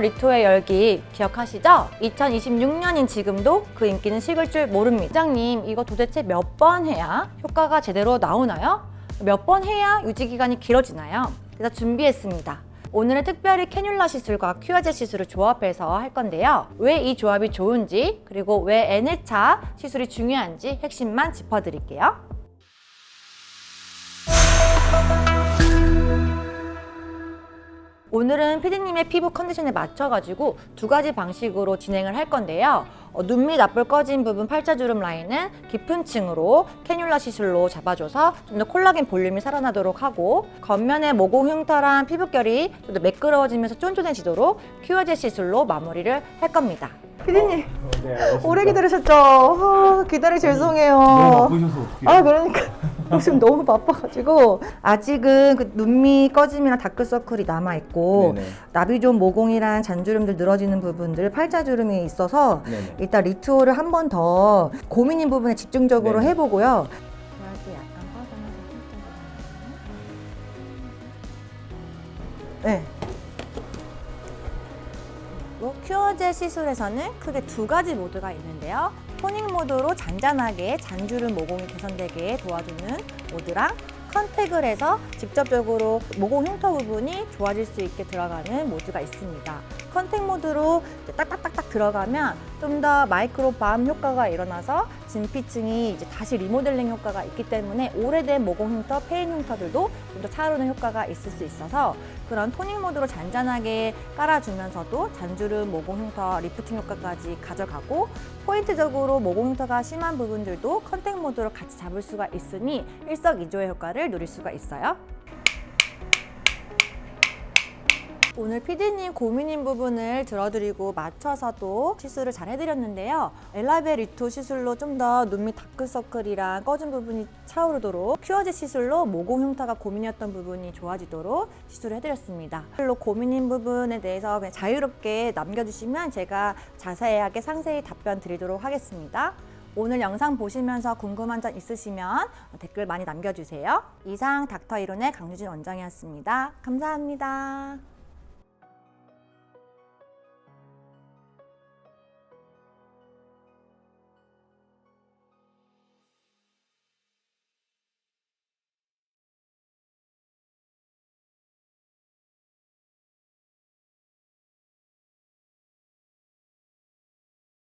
리토의 열기 기억하시죠? 2026년인 지금도 그 인기는 식을 줄 모릅니다. 부장님, 이거 도대체 몇 번 해야 효과가 제대로 나오나요? 몇 번 해야 유지 기간이 길어지나요? 그래서 준비했습니다. 오늘은 특별히 캐뉼라 시술과 큐어제 시술을 조합해서 할 건데요. 왜 이 조합이 좋은지, 그리고 왜 N회차 시술이 중요한지 핵심만 짚어드릴게요. 오늘은 피디님의 피부 컨디션에 맞춰가지고 두 가지 방식으로 진행을 할 건데요. 어, 눈밑 앞불 꺼진 부분 팔자주름 라인은 깊은 층으로 캐뉼라 시술로 잡아줘서 좀 더 콜라겐 볼륨이 살아나도록 하고 겉면의 모공 흉터랑 피부결이 좀 더 매끄러워지면서 쫀쫀해지도록 큐어제 시술로 마무리를 할 겁니다. 피디님 네, 알겠습니다. 오래 기다리셨죠? 아, 기다리 죄송해요. 너무 바쁘셔서 어떻게 아 그러니까 지금 너무 바빠가지고 아직은 그 눈밑 꺼짐이랑 다크서클이 남아 있고 네네. 나비존 모공이랑 잔주름들 늘어지는 부분들 팔자주름이 있어서 네네. 일단 리투어를 한 번 더 고민인 부분에 집중적으로 네네. 해보고요. 그래야지 약간 뻗어나서 네. 그리고 큐어제 시술에서는 크게 두 가지 모드가 있는데요. 토닝 모드로 잔잔하게 잔주름 모공이 개선되게 도와주는 모드랑 컨택을 해서 직접적으로 모공 흉터 부분이 좋아질 수 있게 들어가는 모드가 있습니다. 컨택 모드로 딱딱딱딱 들어가면 좀 더 마이크로 밤 효과가 일어나서 진피층이 이제 다시 리모델링 효과가 있기 때문에 오래된 모공 흉터, 페인 흉터들도 좀 더 차오르는 효과가 있을 수 있어서 그런 토닝 모드로 잔잔하게 깔아주면서도 잔주름, 모공 흉터, 리프팅 효과까지 가져가고 포인트적으로 모공 흉터가 심한 부분들도 컨택 모드로 같이 잡을 수가 있으니 일석이조의 효과를 누릴 수가 있어요. 오늘 피디님 고민인 부분을 들어드리고 맞춰서도 시술을 잘 해드렸는데요. 엘라베 리토 시술로 좀 더 눈밑 다크서클이랑 꺼진 부분이 차오르도록 큐어제 시술로 모공 흉터가 고민이었던 부분이 좋아지도록 시술을 해드렸습니다. 시술로 고민인 부분에 대해서 그냥 자유롭게 남겨주시면 제가 자세하게 상세히 답변 드리도록 하겠습니다. 오늘 영상 보시면서 궁금한 점 있으시면 댓글 많이 남겨주세요. 이상 닥터 이론의 강유진 원장이었습니다. 감사합니다.